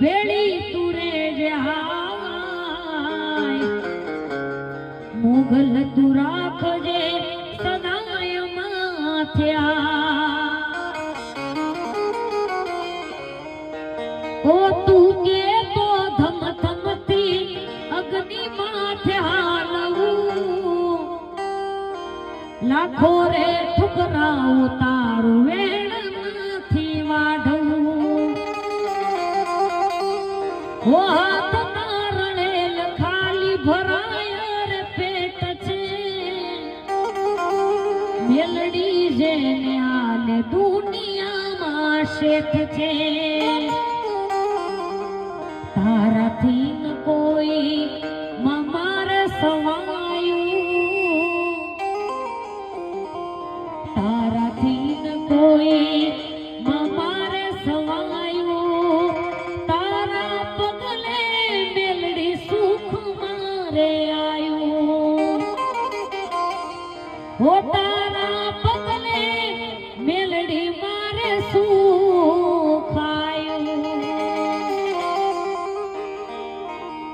ભેળી તુરે જાય મુગલ તું રાખજે સદાય માથ્યા ઓ તું કે તો અગ્નિ માથે હાલવું. લાખો રે ઠુકરાઓ તારું જેને આને દુનિયામાં શેખ છે. હોટાના પગલે મેલડી મારે શું